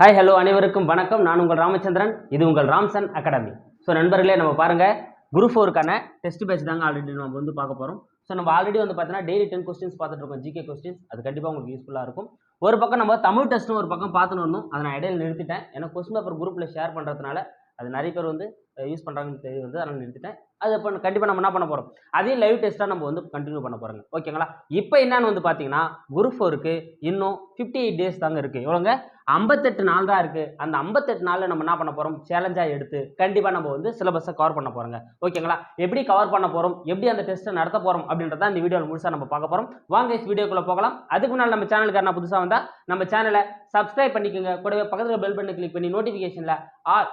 Hi hello அனைவருக்கும் வணக்கம். நான் உங்கள் ராமச்சந்திரன். இது உங்கள் ராம்சன் அகாடமி. ஸோ நண்பர்களே நம்ம பாருங்கள் குரூப் ஃபோருக்கான டெஸ்ட் பேட்ச் தாங்க ஆல்ரெடி நம்ம வந்து பார்க்க போகிறோம் ஸோ நம்ம ஆல்ரெடி வந்து பார்த்தீங்கன்னா டெய்லி டென் கொஸ்டின்ஸ் பார்த்துட்டு இருக்கோம். ஜிகே கொஸ்டின்ஸ் அது கண்டிப்பாக உங்களுக்கு யூஸ்ஃபுல்லாக இருக்கும். ஒரு பக்கம் நம்ம தமிழ் டெஸ்ட்டும் ஒரு பக்கம் பார்த்துன்னு வரணும் அதை நான் இடையில நிறுத்திட்டேன். ஏன்னா கொஸ்டின் பேப்பர் குரூப்பில் ஷேர் பண்ணுறதுனால அது நிறைய பேர் வந்து யூஸ் பண்ணுறாங்கன்னு தெரிய வந்து அதனால் நிறுத்திட்டேன். அது இப்போ கண்டிப்பாக நம்ம என்ன பண்ண போகிறோம் அதே லைவ் டெஸ்ட்டாக நம்ம வந்து கண்டினியூ பண்ண போகிறோங்க ஓகேங்களா இப்போ என்னன்னு வந்து பார்த்தீங்கன்னா குரூப் ஃபோருக்கு இன்னும் ஃபிஃப்டி எயிட் டேஸ் தாங்க இருக்குது எவ்வளோங்க? ஐம்பத்தெட்டு நாள் தான் இருக்குது அந்த ஐம்பத்தெட்டு நாளில் நம்ம என்ன பண்ண போகிறோம் சேலஞ்சாக எடுத்து கண்டிப்பாக நம்ம வந்து சிலபஸை கவர் பண்ண போகிறோங்க ஓகேங்களா எப்படி கவர் பண்ண போகிறோம் எப்படி அந்த டெஸ்ட்டை நடத்த போகிறோம் அப்படின்றத இந்த வீடியோவில் முழுசாக நம்ம பார்க்க போகிறோம் வாங்க வீடியோக்குள்ளே போகலாம். அதுக்கு முன்னால் நம்ம சேனலுக்கு என்ன புதுசாக வந்தால் நம்ம சேனலை சப்ஸ்கிரைப் பண்ணிக்கோங்க. கூடவே பக்கத்தில் பெல் பண்ணி கிளிக் பண்ணி நோட்டிஃபிகேஷனில் ஆல்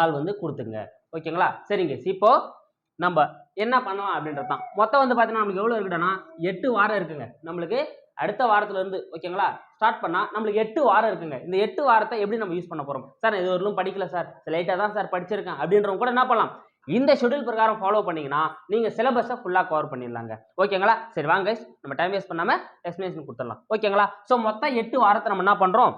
ஆள் வந்து கொடுத்துங்க ஓகேங்களா? சரிங்க. இப்போ நம்ம என்ன பண்ணலாம் அப்படின்றது தான். மொத்தம் வந்து பார்த்தீங்கன்னா நமக்கு எவ்வளோ இருக்குன்னா எட்டு வாரம் இருக்குங்க. நம்மளுக்கு அடுத்த வாரத்துலேருந்து ஓகேங்களா? ஸ்டார்ட் பண்ணால் நம்மளுக்கு எட்டு வாரம் இருக்குங்க. இந்த எட்டு வாரத்தை எப்படி நம்ம யூஸ் பண்ண போகிறோம் சார் இது வரலும் படிக்கல சார். லைட்டாக தான் சார் படிச்சிருக்கேன். அப்படின்றவங்க கூட என்ன பண்ணலாம்? இந்த ஷெடியூல் பிரகாரம் ஃபாலோ பண்ணீங்கன்னா நீங்கள் சிலபஸை ஃபுல்லாக கவர் பண்ணிடலாங்க. ஓகேங்களா? சரி வாங்க நம்ம டைம் வேஸ்ட் பண்ணாமல் எக்ஸ்பிளேஷன் கொடுத்துடலாம். ஓகேங்களா? ஸோ மொத்தம் எட்டு வாரத்தை நம்ம என்ன பண்ணுறோம்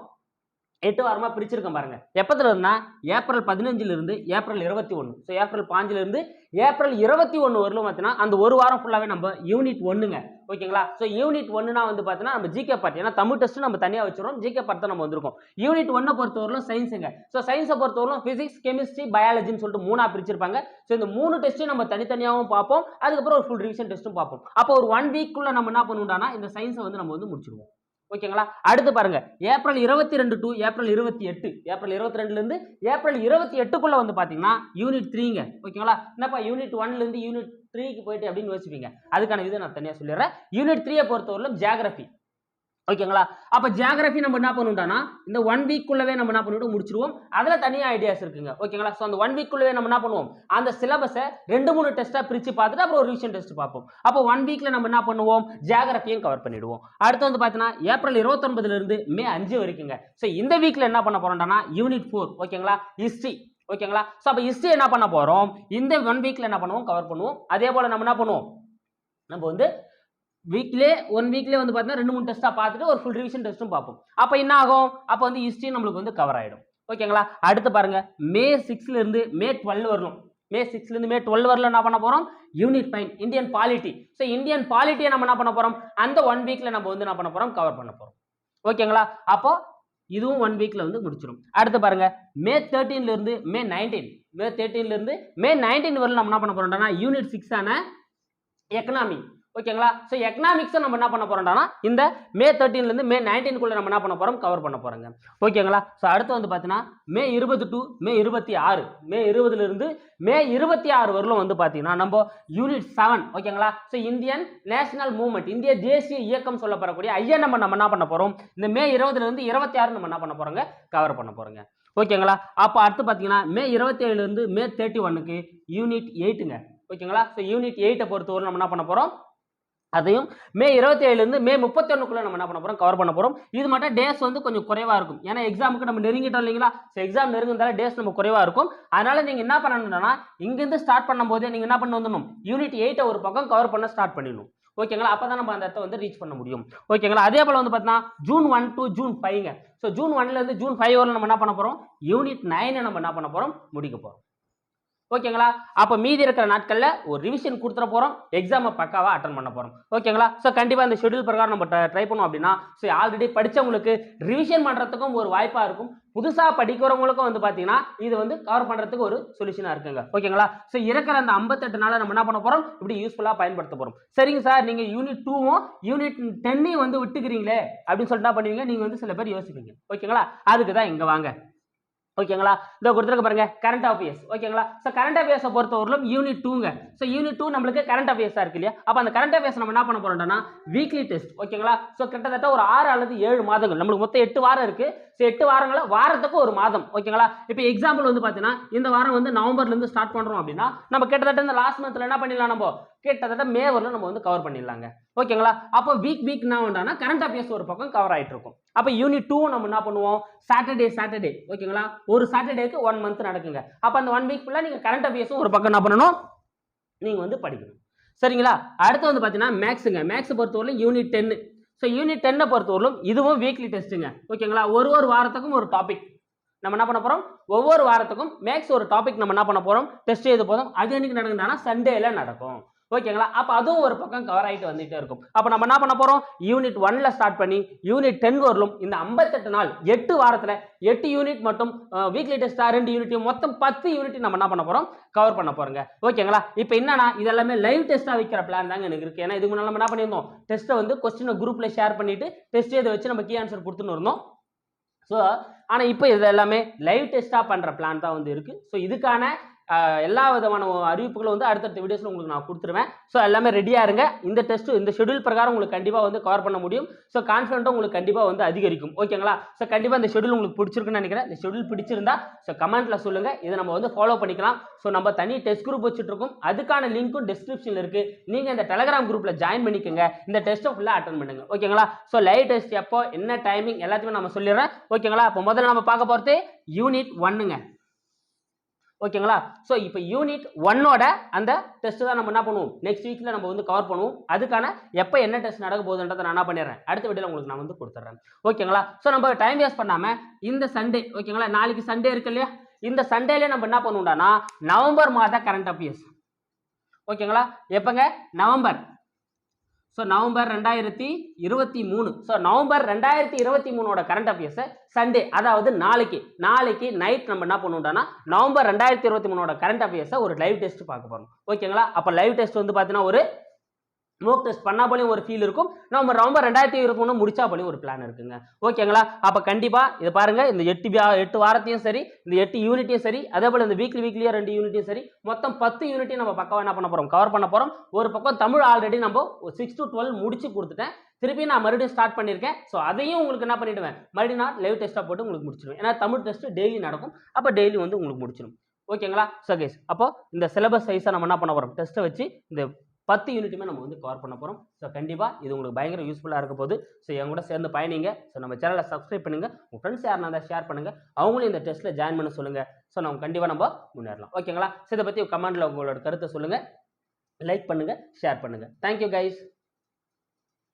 எட்டு வாரமாக பிரிச்சிருக்கோம் பாருங்க. எப்பத்துல இருந்தா ஏப்ரல் பதினஞ்சுலேருந்து ஏப்ரல் இருபத்தி ஒன்று ஸோ ஏப்ரல் பாஞ்சிலருந்து ஏப்ரல் இருபத்தி ஒன்று வரலும் பார்த்தீங்கன்னா அந்த ஒரு வாரம் ஃபுல்லாகவே நம்ம யூனிட் ஒன்றுங்க ஓகேங்களா ஸோ யூனிட் ஒன்றுனா வந்து பார்த்தீங்கன்னா நம்ம ஜிகே பார்ட் ஏன்னா தமிழ் டெஸ்ட் நம்ம தனியாக வச்சுருவோம். ஜிகே பார்ட் தான் நம்ம வந்திருக்கோம். யூனிட் ஒன்றை பொறுத்தவரையிலும் சயின்ஸுங்க ஸோ சயின்ஸை பொறுத்தவரையிலும் ஃபிசிக்ஸ் கெமிஸ்ட்ரி பயாலஜின்னு சொல்லிட்டு மூணாக பிரிச்சிருப்பாங்க. ஸோ இந்த மூணு டெஸ்ட்டையும் நம்ம தனித்தனியாகவும் பார்ப்போம். அதுக்கப்புறம் ஒரு ஃபுல் ரிவிஷன் டெஸ்ட்டும் பார்ப்போம். அப்போ ஒரு ஒன் வீக்குள்ளே நம்ம என்ன பண்ணுவோம்னா இந்த சயின்ஸை வந்து நம்ம வந்து முடிச்சிருவோம் ஓகேங்களா? அடுத்து பாருங்க. ஏப்ரல் இருபத்தி ரெண்டு டு ஏப்ரல் இருபத்தி எட்டு. ஏப்ரல் இருபத்தி ரெண்டுலேருந்து ஏப்ரல் இருபத்தி எட்டுக்குள்ள வந்து பார்த்தீங்கன்னா யூனிட் த்ரீங்க ஓகேங்களா? என்னப்பா யூனிட் ஒன்லேருந்து யூனிட் த்ரீக்கு போயிட்டு அப்படின்னு யோசிப்பீங்க. அதுக்கான இது நான் தனியாக சொல்லிடுறேன். யூனிட் த்ரீயை பொறுத்தவரையிலும் ஜியாகிரபி ஓகேங்களா அப்போ ஜியாகிரபி நம்ம என்ன பண்ணுவோம்னா இந்த ஒன் வீக்குள்ளவே நம்ம என்ன பண்ணிவிட்டு முடிச்சிருவோம். அதில் தனியாக ஐடியாஸ் இருக்குங்க. ஓகேங்களா ஸோ அந்த ஒன் வீக்குள்ளவே நம்ம என்ன பண்ணுவோம்? அந்த சிலபஸை ரெண்டு மூணு டெஸ்ட்டாக பிரித்து பார்த்துட்டு அப்புறம் ஒரு ரிவிஷன் டெஸ்ட் பார்ப்போம். அப்போ ஒன் வீக்கில் நம்ம என்ன பண்ணுவோம்? ஜியாகிரபியும் கவர் பண்ணிடுவோம். அடுத்து வந்து பார்த்தீங்கன்னா ஏப்ரல் இருபத்தொன்பதுலேருந்து மே அஞ்சு வரைக்குங்க. ஸோ இந்த வீக்கில் என்ன பண்ண போகிறோம்னா யூனிட் ஃபோர் ஓகேங்களா ஹிஸ்ட்ரி ஓகேங்களா ஸோ அப்போ ஹிஸ்ட்ரி என்ன பண்ண போகிறோம் இந்த ஒன் வீக்கில் என்ன பண்ணுவோம்? கவர் பண்ணுவோம். அதே போல் நம்ம என்ன பண்ணுவோம்? நம்ம வந்து வீக்லே ஒன் வீக்லேயே வந்து பார்த்தீங்கன்னா ரெண்டு மூணு டெஸ்ட்டாக பார்த்துட்டு ஒரு ஃபுல் ரிவிஷன் டெஸ்ட்டும் பார்ப்போம். அப்போ என்ன ஆகும்? அப்போ வந்து ஹிஸ்ட்ரி நம்மளுக்கு வந்து கவர் ஆகிடும் ஓகேங்களா அடுத்து பாருங்கள் மே சிக்ஸ்லேருந்து மே டுவெல் வரணும். மே சிக்ஸ்லேருந்து மே டுவெல் வரல என்ன பண்ண போகிறோம் unit five Indian polity so Indian பாலிட்டியை நம்ம என்ன பண்ண போகிறோம் அந்த ஒன் வீக்கில் நம்ம வந்து என்ன பண்ண போகிறோம் கவர் பண்ண போகிறோம் ஓகேங்களா அப்போ இதுவும் ஒன் வீக்கில் வந்து முடிச்சிடும் அடுத்து பாருங்கள் மே தேர்ட்டீன்லேருந்து மே நைன்டீன் மே தேர்ட்டீன்லேருந்து மே நைன்டீன் வரல நம்ம என்ன பண்ண போகிறோம்னா யூனிட் சிக்ஸான எக்கனாமி ஓகேங்களா? ஸோ எக்கனாமிக்ஸை நம்ம என்ன பண்ண போகிறோம்னா இந்த மே தேர்ட்டீன்லேருந்து மே நைன்டீன்குள்ளே நம்ம என்ன பண்ண போகிறோம் கவர் பண்ண போகிறோங்க ஓகேங்களா? ஸோ அடுத்து வந்து பார்த்தீங்கன்னா மே இருபது டு மே இருபத்தி ஆறு மே இருபதுலேருந்து மே இருபத்தி ஆறு வரலும் வந்து பார்த்தீங்கன்னா நம்ம யூனிட் செவன் ஓகேங்களா? ஸோ இந்தியன் நேஷனல் மூவ்மெண்ட் இந்திய தேசிய இயக்கம் சொல்லப்படக்கூடிய ஐயா நம்ம நம்ம என்ன பண்ண போகிறோம் இந்த மே இருபதுலேருந்து இருபத்தி ஆறு நம்ம என்ன பண்ண போகிறோங்க கவர் பண்ண போகிறோங்க ஓகேங்களா? அப்போ அடுத்து பார்த்தீங்கன்னா மே இருபத்தி ஏழுலேருந்து மே தேர்ட்டி ஒன்னுக்கு யூனிட் எயிட்டுங்க ஓகேங்களா? ஸோ யூனிட் எயிட்டை பொறுத்தவரை நம்ம என்ன பண்ண போகிறோம் அதையும் மே இருபத்தி ஏழுலேருந்து மே முப்பத்தி ஒன்றுக்குள்ளே நம்ம என்ன பண்ண போகிறோம் கவர் பண்ண போகிறோம் இது மட்டும் டேஸ் வந்து கொஞ்சம் குறைவாக இருக்கும். ஏன்னா எக்ஸாமுக்கு நம்ம நெருங்கிட்டோம் இல்லைங்களா? ஸோ எக்ஸாம் நெருங்குறதால டேஸ் நம்ம குறைவாக இருக்கும். அதனால் நீங்கள் என்ன பண்ணணும்னா இங்கேருந்து ஸ்டார்ட் பண்ணும்போதே நீங்கள் என்ன பண்ண வந்துடணும்? யூனிட் எயிட்டை ஒரு பக்கம் கவர் பண்ண ஸ்டார்ட் பண்ணிடணும். ஓகேங்களா? அப்போ தான் நம்ம அந்த இடத்த வந்து ரீச் பண்ண முடியும். ஓகேங்களா? அதே போல் வந்து பார்த்தீங்கன்னா ஜூன் ஒன் டு ஜூன் ஃபைவ்ங்க ஸோ ஜூன் ஒன்லேருந்து ஜூன் ஃபைவ் வரை நம்ம என்ன பண்ண போகிறோம் யூனிட் நைனை நம்ம என்ன பண்ண போகிறோம் முடிக்க போகிறோம் ஓகேங்களா? அப்போ மீதி இருக்கிற நாட்களில் ஒரு ரிவிஷன் கொடுத்துட போகிறோம் எக்ஸாமை பக்காவாக அட்டன் பண்ண போகிறோம் ஓகேங்களா? ஸோ கண்டிப்பாக இந்த ஷெடியூல் பிரகாரம் நம்ம ட்ரை பண்ணோம் அப்படின்னா ஸோ ஆல்ரெடி படித்தவங்களுக்கு ரிவிஷன் பண்ணுறதுக்கும் ஒரு வாய்ப்பாக இருக்கும். புதுசாக படிக்கிறவங்களுக்கும் வந்து பார்த்தீங்கன்னா இது வந்து கவர் பண்ணுறதுக்கு ஒரு சொல்யூஷனாக இருக்குங்க. ஓகேங்களா? ஸோ இருக்கிற அந்த ஐம்பத்தெட்டு நாளை நம்ம என்ன பண்ண போகிறோம் இப்படி யூஸ்ஃபுல்லாக பயன்படுத்த போகிறோம் சரிங்க சார் நீங்கள் யூனிட் டூவும் யூனிட் டென்னையும் வந்து விட்டுக்கிறீங்களே அப்படின்னு சொல்லிட்டு என்ன பண்ணுவீங்க? நீங்கள் வந்து சில பேர் யோசிப்பீங்க. ஓகேங்களா? அதுக்கு தான் இங்கே வாங்க. ஓகேங்களா? இந்த கொடுத்துருக்க பாருங்க கரண்ட் அஃபேர்ஸ் ஓகேங்களா? ஸோ கரண்ட் அஃபேர்ஸை பொறுத்தவரையிலும் யூனிட் டூங்க ஸோ யூனிட் டூ நம்மளுக்கு கரண்ட் அஃபேர்ஸாக இருக்கு இல்லையா? அப்போ அந்த கரண்ட் அஃபேர்ஸ் நம்ம என்ன பண்ண போறோம்னா வீக்லி டெஸ்ட் ஓகேங்களா? ஸோ கிட்டத்தட்ட ஒரு ஆறு அல்லது ஏழு மாதங்கள். நம்மளுக்கு மொத்தம் எட்டு வாரம் இருக்கு. ஸோ எட்டு வாரங்கள? வாரத்துக்கு ஒரு மாதம். ஓகேங்களா? இப்போ எக்ஸாம்பிள் வந்து பார்த்தீங்கன்னா இந்த வாரம் வந்து நவம்பர்லேருந்து ஸ்டார்ட் பண்ணுறோம் அப்படின்னா நம்ம கிட்டத்தட்ட இந்த லாஸ்ட் மந்த்தில் என்ன பண்ணிடலாம் நம்ம? கிட்டத்தட்ட மே வரல நம்ம வந்து கவர் பண்ணிடலாங்க. ஓகேங்களா? அப்போ வீக் வீக் என்ன வேண்டாம்னா கரண்ட் அஃபேர்ஸ் ஒரு பக்கம் கவர் ஆகிட்டு இருக்கும். அப்போ யூனிட் டூ நம்ம என்ன பண்ணுவோம்? சாட்டர்டே சாட்டர்டே ஓகேங்களா? ஒரு சாட்டர்டேக்கு ஒன் மந்த் நடக்குங்க. அப்போ அந்த ஒன் வீக் ஃபுல்லாக நீங்கள் கரண்ட் அஃபேர்ஸும் ஒரு பக்கம் என்ன பண்ணணும்? நீங்கள் வந்து படிக்கணும். சரிங்களா? அடுத்து வந்து பார்த்தீங்கன்னா மேக்ஸுங்க மேக்ஸ் பொறுத்தவரையிலும் யூனிட் டென்னு ஸோ யூனிட் டென்னை பொறுத்தவரையிலும் இதுவும் வீக்லி டெஸ்ட்டுங்க ஓகேங்களா? ஒரு ஒரு வாரத்துக்கும் ஒரு டாபிக் நம்ம என்ன பண்ண போகிறோம் ஒவ்வொரு வாரத்துக்கும் மேக்ஸ் ஒரு டாபிக் நம்ம என்ன பண்ண போகிறோம் டெஸ்ட் எழுத போதும். அது என்னைக்கு நடக்குதுன்னா சண்டேல நடக்கும். ஓகேங்களா? அப்போ அதுவும் ஒரு பக்கம் கவர் ஆகிட்டு வந்துகிட்டே இருக்கும். அப்போ நம்ம என்ன பண்ண போகிறோம் யூனிட் ஒன்ல ஸ்டார்ட் பண்ணி யூனிட் டென் வரலும் இந்த ஐம்பத்தெட்டு நாள் எட்டு வாரத்தில் எட்டு யூனிட் மட்டும் வீக்லி டெஸ்ட்டாக ரெண்டு யூனிட்டையும் மொத்தம் பத்து யூனிட் நம்ம என்ன பண்ண போகிறோம் கவர் பண்ண போகிறோங்க ஓகேங்களா? இப்போ என்னன்னா இதெல்லாமே லைவ் டெஸ்ட்டாக வைக்கிற பிளான் தாங்க எனக்கு இருக்குது ஏன்னா இதுக்கு முன்னாடி நம்ம என்ன பண்ணியிருந்தோம்? டெஸ்ட்டை வந்து கொஸ்டினை குரூப்பில் ஷேர் பண்ணிட்டு டெஸ்ட் இதை வச்சு நம்ம கீ ஆன்சர் கொடுத்துன்னு இருந்தோம். ஸோ ஆனால் இப்போ இது எல்லாமே லைவ் டெஸ்ட்டாக பண்ணுற பிளான் தான் வந்து இருக்குது ஸோ இதுக்கான எல்லா விதமான அறிவிப்புகளும் வந்து அடுத்தடுத்த வீடியோஸில் உங்களுக்கு நான் கொடுத்துருவேன். ஸோ எல்லாமே ரெடியாக இருங்க. இந்த டெஸ்ட்டு இந்த ஷெடியூல் பிரகாரம் உங்களுக்கு கண்டிப்பாக வந்து கவர் பண்ண முடியும். ஸோ கான்ஃபிடென்ட்டும் உங்களுக்கு கண்டிப்பாக வந்து அதிகரிக்கும். ஓகேங்களா ஸோ கண்டிப்பாக இந்த ஷெடியூல் உங்களுக்கு பிடிச்சிருக்குன்னு நினைக்கிறேன். இந்த ஷெடியூல் பிடிச்சிருந்தா ஸோ கமெண்ட்டில் சொல்லுங்கள் இதை நம்ம வந்து ஃபாலோ பண்ணிக்கலாம். ஸோ நம்ம தனி டெஸ்ட் குரூப் வச்சுட்ருக்கோம் அதுக்கான லிங்க்கும் டிஸ்கிரிப்ஷனில் இருக்குது நீங்கள் இந்த டெலகிராம் குரூப்பில் ஜாயின் பண்ணிக்கோங்க. இந்த டெஸ்ட்டை ஃபுல்லாக அட்டன் பண்ணுங்க. ஓகேங்களா ஸோ லைவ் டெஸ்ட் எப்போ என்ன டைமிங் எல்லாத்தையுமே நம்ம சொல்லிடுறேன். ஓகேங்களா அப்போ முதல்ல நம்ம பார்க்க போகிறது யூனிட் ஒன்னுங்க ஓகேங்களா? ஸோ இப்போ யூனிட் ஒன்னோட அந்த டெஸ்ட் தான் நம்ம என்ன பண்ணுவோம்? நெக்ஸ்ட் வீக்கில் நம்ம வந்து கவர் பண்ணுவோம். அதுக்கான எப்போ என்ன டெஸ்ட் நடக்க போகுதுன்றதை நான் என்ன பண்ணிடுறேன்? அடுத்த வீடியோவில் உங்களுக்கு நான் வந்து கொடுத்துட்றேன். ஓகேங்களா? ஸோ நம்ம டைம் வேஸ்ட் பண்ணாமல் இந்த சண்டே ஓகேங்களா? நாளைக்கு சண்டே இருக்கு இல்லையா? இந்த சண்டேலேயே நம்ம என்ன பண்ணுவோம்டானா நவம்பர் மாத கரண்ட் அஃபேர்ஸ் ஓகேங்களா? எப்போங்க? நவம்பர். ஸோ நவம்பர் ரெண்டாயிரத்தி இருபத்தி மூணு. ஸோ நவம்பர் ரெண்டாயிரத்தி இருபத்தி மூணோட கரண்ட் அஃபேர்ஸை சண்டே அதாவது நாளைக்கு நாளைக்கு நைட் நம்ம என்ன பண்ணுவோம்னா நவம்பர் ரெண்டாயிரத்தி இருபத்தி மூணோட கரண்ட் அஃபேர்ஸை ஒரு லைவ் டெஸ்ட் பார்க்க போகிறோம் ஓகேங்களா அப்போ லைவ் டெஸ்ட் வந்து பார்த்தீங்கன்னா ஒரு மோக் டெஸ்ட் பண்ணா போலையும் ஒரு ஃபீல் இருக்கும். நம்ம ரொம்ப ரெண்டாயிரத்தி இருபத்தி மூணு முடிச்சா போலையும் ஒரு பிளான் இருக்குங்க. ஓகேங்களா அப்போ கண்டிப்பாக இதை பாருங்கள் இந்த எட்டு எட்டு வாரத்தையும் சரி இந்த எட்டு யூனிட்டையும் சரி அதே போல் இந்த வீக்லி வீக்லியாக ரெண்டு யூனிட்டையும் சரி மொத்தம் பத்து யூனிட்டையும் நம்ம பக்கம் என்ன பண்ண போகிறோம் கவர் பண்ண போகிறோம் ஒரு பக்கம் தமிழ் ஆல்ரெடி நம்ம சிக்ஸ் டு டுவெல் முடிச்சு கொடுத்துட்டேன். திருப்பி நான் மறுபடியும் ஸ்டார்ட் பண்ணியிருக்கேன் ஸோ அதையும் உங்களுக்கு என்ன பண்ணிவிடுவேன் மறுபடியும் நான் லைவ் டெஸ்ட்டாக போட்டு உங்களுக்கு முடிச்சிடுவேன். ஏன்னா தமிழ் டெஸ்ட் டெய்லி நடக்கும். அப்போ டெய்லி வந்து உங்களுக்கு முடிச்சிடும். ஓகேங்களா ஸோ கேஸ் அப்போ இந்த சிலபஸ் சைஸை நம்ம என்ன பண்ண போகிறோம் டெஸ்ட்டை வச்சு இந்த பத்து யூனிட்டுமே நம்ம வந்து கவர் பண்ண போகிறோம் ஸோ கண்டிப்பாக இது உங்களுக்கு பயங்கர யூஸ்ஃபுல்லாக இருக்க போகுது. ஸோ என் கூட சேர்ந்து பயணிங்க. ஸோ நம்ம சேனலை சப்ஸ்கிரைப் பண்ணுங்கள் உங்கள் ஃப்ரெண்ட்ஸ் யாருனா இருந்தால் ஷேர் பண்ணுங்கள் அவங்களும் இந்த டெஸ்ட்டில் ஜாயின் பண்ண சொல்லுங்கள் ஸோ நம்ம கண்டிப்பாக நம்ம முன்னேறலாம். ஓகேங்களா ஸோ இதை பற்றி கமெண்டில் உங்களோட கருத்தை சொல்லுங்கள் லைக் பண்ணுங்கள் ஷேர் பண்ணுங்கள் தேங்க்யூ கைஸ்